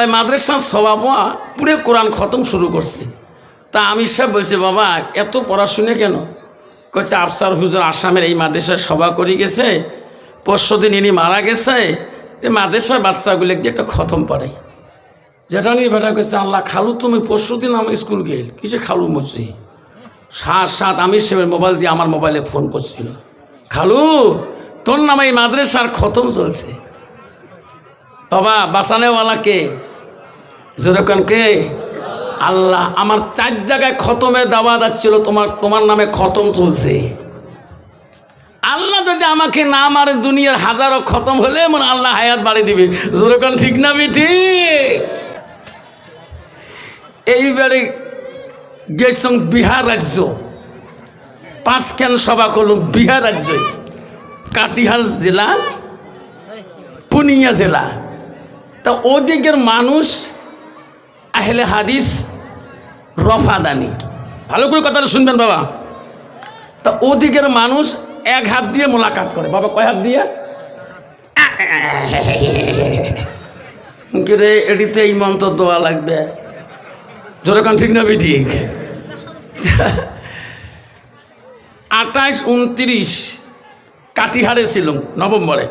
তাই মাদ্রাসার স্বভাবা পুরে কোরআন খতম শুরু করছে। তা আমি সব বলছে, বাবা, এত পড়াশুনে কেন? কচ্ছে আফসার হুজুর আসামের এই মাদ্রাসায় সভা করে গেছে, পরশু দিন ইনি মারা গেছে মাদ্রাসার বাচ্চাগুলো দিয়ে একটা খতম পড়াই যেটা নিয়ে বেটা কইছে, আল্লাহ খালু, তুমি পরশু দিন আমার স্কুল গেল কিছু খালু মুচি সাত সাত আমি সে মোবাইল দিয়ে আমার মোবাইলে ফোন করছিল। খালু, তোর নাম এই মাদ্রাসার খতম চলছে। বাবা বাঁচানেওয়ালা কে? যেরকম কে? আল্লাহ, আমার চার জায়গায় খতমের দাওয়াত আসছিল, তোমার তোমার নামে খতম চলছে। আল্লাহ যদি আমাকে না মারে, দুনিয়ার হাজারো খতম হলে মনে আল্লাহ হায়াত বাড়ি দিবে। যেরকম ঠিক না বেঠি এইবারে গেছিলাম বিহার রাজ্য। পাঁচখান সভা করলাম, বিহার রাজ্য কাটিহার জেলা, পুনিয়া জেলা। তা ওদিকের মানুষ আহলে হাদিস রফাদানি। ভালো করে কথাটা শুনবেন বাবা। তা ওদিকের মানুষ এক হাত দিয়ে মোলাকাত করে। বাবা, কয় হাত দিয়ে? রে এটিতে এই মন্ত্র দোয়া লাগবে। যেরকম ঠিক না ঠিক। আঠাইশ উনত্রিশ কাটিহারে ছিল নভেম্বরে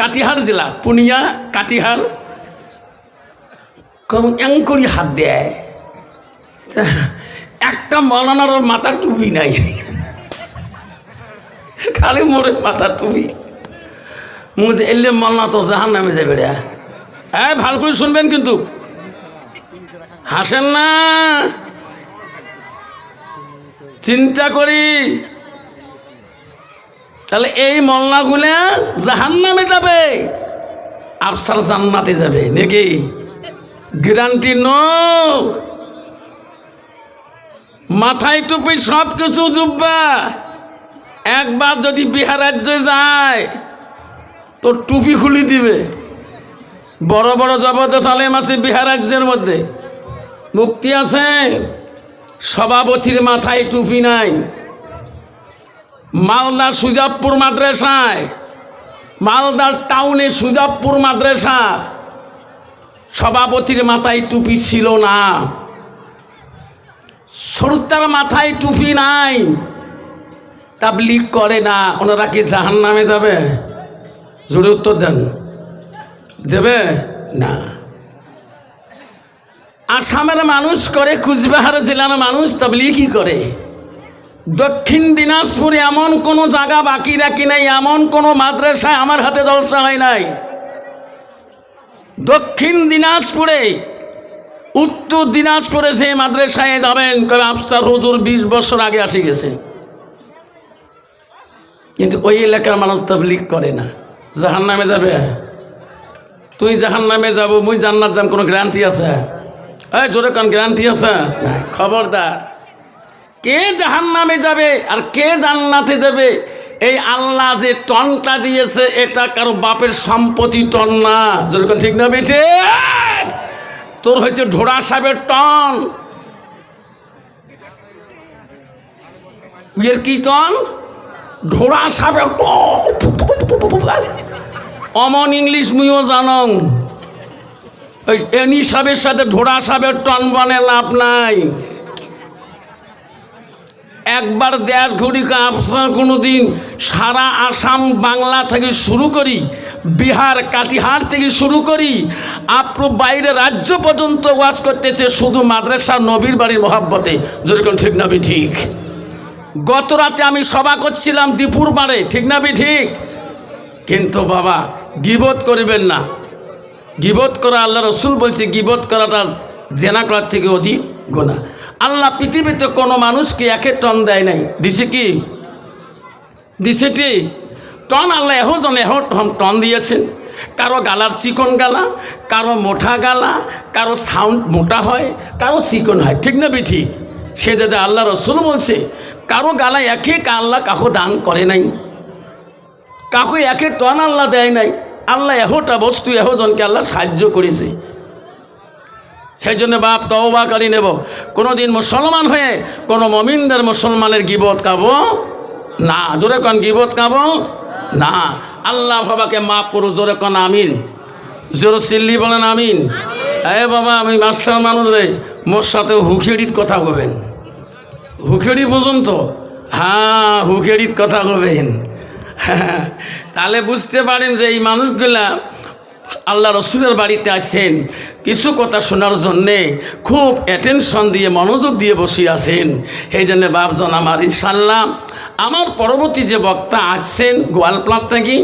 কাটিহার জেলা, পুনিয়া কাটিহার কম এং করি হাত দেয়। একটা মলানার মাথার টুপি নাই। খালি মোড়ে মাথার টুপি। মুখে এলে মলনা তো জাহান নামে যাবে রে। হ্যাঁ ভালো করে শুনবেন কিন্তু। হাসেন না। চিন্তা করি। তাহলে এই মল্লাগুলা জাহান নামে যাবে, আফসার জান্নাতে যাবে, নাকি? গ্যারান্টি ন। মাথায় টুপি সব কিছু জুব্বা। একবার যদি বিহার রাজ্যে যায় তো টুপি খুলি দিবে। বড় বড় জবরদস্ত আলেম আছে বিহার রাজ্যের মধ্যে। মুক্তি আছে। সভাপতির মাথায় টুপি নাই। মালদা সুজাবপুর মাদ্রাসায় মালদার টাউনে সুজাবপুর মাদ্রাসা সভাপতির মাথায় টুপি ছিল না। সরুতার মাথায় টুপি নাই। তাবলিক করে না, ওনারা কি জাহান নামে যাবে? জোরে উত্তর দেন। দেবে? না। আসামের মানুষ করে, কুচবিহার জেলার মানুষ তাবলিগই করে। দক্ষিণ দিনাজপুরে এমন কোনো জায়গা বাকি রাখি নাই, এমন কোনো মাদ্রাসায় আমার হাতে জলসা হয় নাই। দক্ষিণ দিনাজপুরে, উত্তর দিনাজপুরে যে মাদ্রাসায় যাবেন, কবে আফসার হুজুর বিশ বছর আগে আসি গেছে। কিন্তু ওই এলাকার মানুষ তবলিক করে না। জাহান নামে যাবে? তুই জাহান নামে যাব, মুই জান্নাত যাম, কোনো গ্যারান্টি আছে? এই জোরে কোন গ্যারান্টি আছে? খবরদার। কে জাহান নামে যাবে আর কে জান্নাতে যাবে? এই আল্লাহ যে টনটা দিয়েছে, এটা কারও বাপের সম্পত্তি টন না। যেরকম ঠিক না বেঠে? তোর হয়েছে ঢোড়া সাহেবের টন। ইয়ের কি টন? ঢোড়া সাহেবের অমন ইংলিশ মুইও জানং। এনি সাহেবের সাথে ঢোড়া সাহেবের টন বানে লাভ নাই। একবার দেশ ঘড়িকে আপনার কোনো দিন সারা আসাম, বাংলা থেকে শুরু করি, বিহার, কাটিহার থেকে শুরু করি আপনি বাইরে রাজ্য পর্যন্ত ওয়াজ করতেছে শুধু মাদ্রাসা, নবীর বাড়ির মহাব্বতে। যেরকম ঠিক নাবি ঠিক? গত রাতে আমি সভা করছিলাম দীপুর বাড়ে ঠিক না ঠিক? কিন্তু বাবা, গিবত করিবেন না। গিবত করা আল্লাহ রসুল বলছে, গিবত করাটা জেনা করার থেকে অধিক গোনা আল্লাহ পৃথিবীতে কোনো মানুষকে একে টন দেয় নাই। দিছে কি? দিছে কি? টন আল্লাহ এখন এখন টন দিয়েছেন। কারও গালার চিকন গালা, কারও মোটা গালা, কারও সাউন্ড মোটা হয়, কারও চিকন হয়। ঠিক না বিঠি? সে যদি আল্লাহ রসুল বলছে, কারও গালা একে আল্লাহ কাকো দান করে নাই। কাকু একে টন আল্লাহ দেয় নাই। আল্লাহ এহোটা বস্তু এহজনকে আল্লাহ সাহায্য করেছে। সেই জন্য বাপ তওবা করি নেব। কোনো দিন মুসলমান হয়ে কোনো মমিনদের মুসলমানের গিবত কাবো না। জোরে কন গিবত কাবো না। আল্লাহ বাবাকে মাফ করু জোরে কন আমিন। জোর চিল্লি বলেন আমিন। এ বাবা আমি মাস্টার মানুষ রে। মোর সাথে হুখেড়ির কথা কবেন। হুখেড়ি পর্যন্ত হ্যাঁ হুখেড়ির কথা কবেন। হ্যাঁ তাহলে বুঝতে পারেন যে এই মানুষগুলা আল্লাহ রসুলের বাড়িতে আসছেন কিছু কথা শোনার জন্যে খুব অ্যাটেনশন দিয়ে, মনোযোগ দিয়ে বসে আছেন। সেই জন্য বাপজন আমার ইনশাল্লাহ আমার পরবর্তী যে বক্তা আসছেন গোয়ালপ্লাট থেকে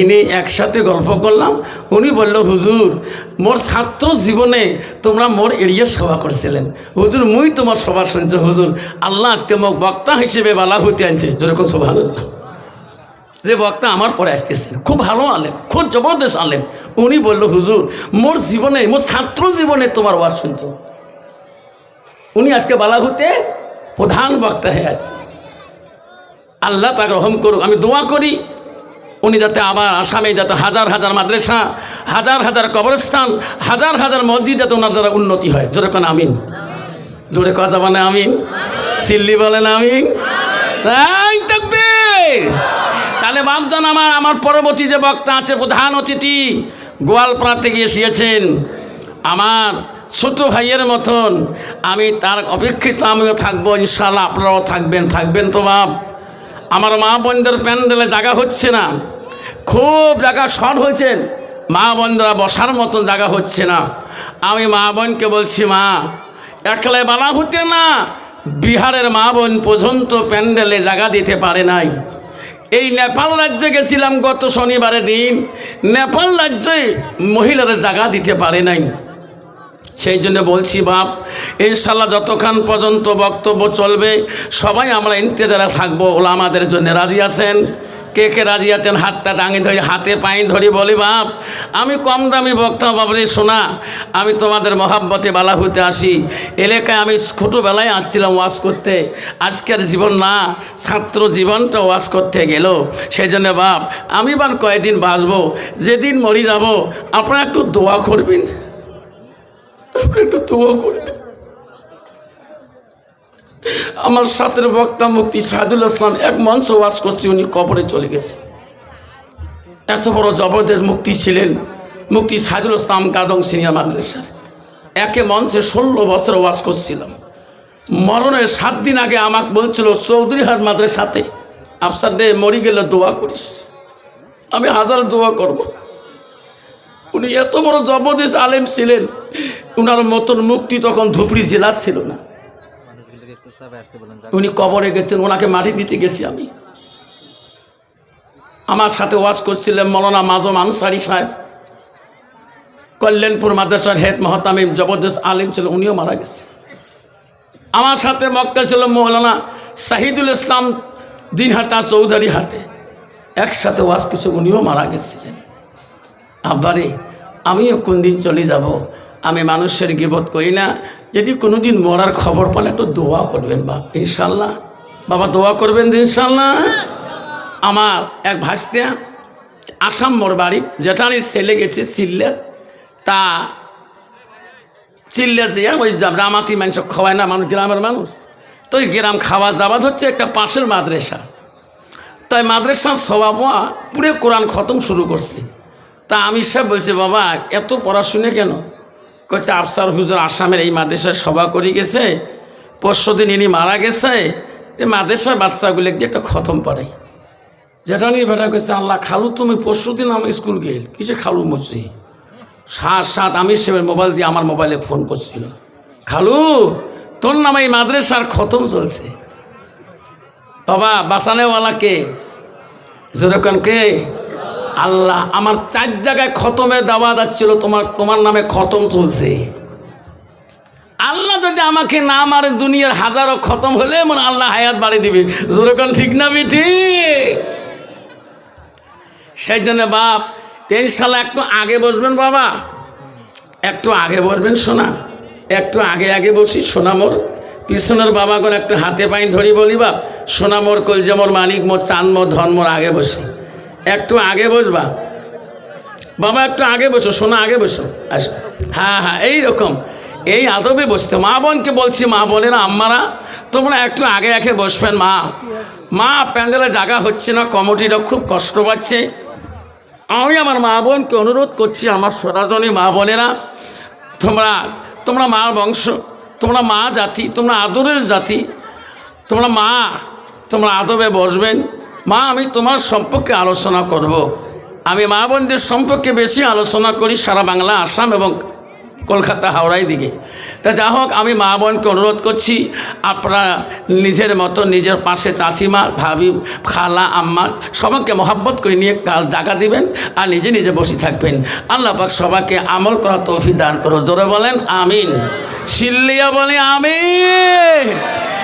ইনি একসাথে গল্প করলাম। উনি বলল, হুজুর, মোর ছাত্র জীবনে তোমরা মোর এড়িয়ে সভা করছিলেন। হুজুর, মুই তোমার সভা শুনছো। হুজুর, আল্লাহ আজকে মোক বক্তা হিসেবে বালা হইতে আনছে। যেরকম সভা যে বক্তা আমার পরে আসতেছেন খুব ভালো আলেম খুব জবরদস্ত আলেম উনি বলল হুজুর মোর জীবনে মোর ছাত্র জীবনে তোমার ওয়াজ শুনছো উনি আজকে বালাহুতে প্রধান বক্তা হয়ে আছে আল্লাহ তাকে রহম করুক আমি দোয়া করি উনি যাতে আবার আসামে যাতে হাজার হাজার মাদ্রাসা হাজার হাজার কবরস্থান হাজার হাজার মসজিদ যাতে ওনার দ্বারা উন্নতি হয় জোরে কোন আমিন জোরে কথা মানে আমিন সিল্লি বলেন আমিন তাকবীর। তাহলে বাপজন আমার আমার পরবর্তী যে বক্তা আছে, প্রধান অতিথি গোয়ালপাড়া থেকে এসিয়েছেন আমার ছোট ভাইয়ের মতন আমি তার অপেক্ষিত, আমিও থাকব ইনশাল্লাহ আপনারাও থাকবেন থাকবেন তো বাপ। আমার মা বোনদের প্যান্ডেলে জায়গা হচ্ছে না, খুব জায়গা শর্ট হয়েছেন মা বোনরা বসার মতন জায়গা হচ্ছে না। আমি মা বোনকে বলছি, মা, একলাই বালা হতে না, বিহারের মা বোন পর্যন্ত প্যান্ডেলে জায়গা দিতে পারে নাই। এই নেপাল রাজ্যে গেছিলাম গত শনিবারের দিন। নেপাল রাজ্যে মহিলাদের জায়গা দিতে পারে নাই। সেই জন্য বলছি, বাপ, ইনশাল্লাহ যতক্ষণ পর্যন্ত বক্তব্য চলবে, সবাই আমরা ইন্তেজারে থাকব ওলা আমাদের জন্য রাজি আছেন। কে কে রাজি আছেন? হাতটা টাঙে ধরি, হাতে পায়ে ধরি বলি, বাপ, আমি কম দামি বক্তা বাবরে শোনা, আমি তোমাদের মহাব্বতে বালা হতে আসি। এলাকায় আমি ছোটোবেলায় আসছিলাম ওয়াশ করতে। আজকের জীবন না, ছাত্র জীবনটা ওয়াশ করতে গেল। সেই জন্য বাপ, আমি বান কয়েকদিন বাঁচবো। যেদিন মরি যাব, আপনারা একটু দোয়া করবেন। একটু দোয়া করবেন। আমার সাথের বক্তা মুক্তি সাহাদুল ইসলাম এক মঞ্চ ওয়াজ করছে, উনি কবরে চলে গেছে। এত বড় জবরদস্ত মুক্তি ছিলেন মুক্তি সাহাদুল ইসলাম গাদং সিনিয়র মাদ্রাসার। একে মঞ্চে ষোলো বছর ওয়াজ করছিলাম। মরণের সাত দিন আগে আমাকে বলছিল চৌধুরীহাট মাদ্রাসাতে আফসার দে, মরি গেলে দোয়া করিস। আমি হাজার দোয়া করব। উনি এত বড় জবরদস্ত আলেম ছিলেন, উনার মতন মুক্তি তখন ধুপড়ি জেলার ছিল না মানুষগুলোকে একটু চাপে আসতে বলেন উনি কবরে গেছেন, ওনাকে মাটি দিতে গেছি আমি। আমার সাথে ওয়াজ করছিলেন মৌলানা মাজম আনসারি সাহেব। কল্যাণপুর মাদ্রাসার হেড মহতামিম জবরদস্ত আলিম ছিল, উনিও মারা গেছে। আমার সাথে মক্কা ছিল মৌলানা শাহিদুল ইসলাম দিনহাটা চৌধুরী হাটে। একসাথে ওয়াজ কিছু উনিও মারা গেছিলেন। আব্বারে, আমিও কোন দিন চলে যাব? আমি মানুষের গিবত করি না যদি কোনো দিন মরার খবর পান, একটু দোয়া করবেন বাপ ইনশাল্লাহ বাবা, দোয়া করবেন ইনশাল্লাহ আমার এক ভাসতিয়া, আসাম মোর বাড়ি জেঠানির ছেলে গেছে চিল্লে, তা চিল্লে যে, ওই জামাতি মানুষ খাওয়ায় না, মানুষ গ্রামের মানুষ। তো ওই গ্রাম খাওয়া দাওয়া হচ্ছে একটা পাশের মাদ্রাসা। তাই মাদ্রাসার স্বভাবয়া পুরে কোরআন খতম শুরু করছে। তা আমি সব বলছি, বাবা, এত পড়াশুনে কেন? কইছে, আফসার হুজুর আসামের এই মাদ্রাসায় সভা করে গেছে পরশু দিন ইনি মারা গেছে, এই মাদ্রাসার বাচ্চাগুলো দিয়ে একটা খতম পড়াই যেটা নিয়ে বেটা কইছে, আল্লাহ খালু, তুমি পরশু দিন আমার স্কুল গেল কিছু খালু মরছি? সাত সাত, আমি সে মোবাইল দিয়ে আমার মোবাইলে ফোন করছিল। খালু, তোর নামে এই মাদ্রাসার খতম চলছে। বাবা, বাঁচানেওয়ালা কে? যেরকম কে? আল্লাহ আমার চার জায়গায় খতমের দাওয়াত আসছিল, তোমার তোমার নামে খতম চলছে। আল্লাহ যদি আমাকে না মারে, দুনিয়ার হাজারো খতম হলে মনে আল্লাহ হায়াত বাড়ি দিবে। যেরকম ঠিক না বিঠি সেই জন্য বাপ ইনশাল্লাহ একটু আগে বসবেন বাবা। একটু আগে বসবেন, সোনা। একটু আগে আগে বসি সোনামোর পিছনের বাবাগণ একটু হাতে পাইন ধরি বলি বাপ সোনামোর কলজমোর মানিক মোর চান মোর ধর্মর আগে বসি। একটু আগে বসবা। বাবা, একটু আগে বসো, সোনা, আগে বসো। আস। হ্যাঁ হ্যাঁ এই রকম। এই আদবে বসতে। মা বোনকে বলছি, মা না আম্মারা, তোমরা একটু আগে আগে বসবেন মা মা, প্যান্ডেলে জায়গা হচ্ছে না কমিটিরা খুব কষ্ট পাচ্ছে। আমি আমার মা বোনকে অনুরোধ করছি, আমার সনাতনী মা বোনেরা, তোমরা তোমরা মা বংশ, তোমরা মা জাতি, তোমরা আদরের জাতি, তোমরা মা, তোমরা আদবে বসবেন। মা, আমি তোমার সম্পর্কে আলোচনা করব। আমি মা বোনদের সম্পর্কে বেশি আলোচনা করি সারা বাংলা, আসাম এবং কলকাতা, হাওড়াই দিকে। তা যা হোক, আমি মা বোনকে অনুরোধ করছি, আপনারা নিজের মতো নিজের পাশে চাচিমা, ভাবি, খালা, আম্মা সবাইকে মহাব্বত করে নিয়ে কাল জাগা দিবেন আর নিজে নিজে বসে থাকবেন। আল্লাহ পাক সবাইকে আমল করা তৌফি দান করো জোরে বলেন, আমিন। সিল্লিয়া বলে, আমিন।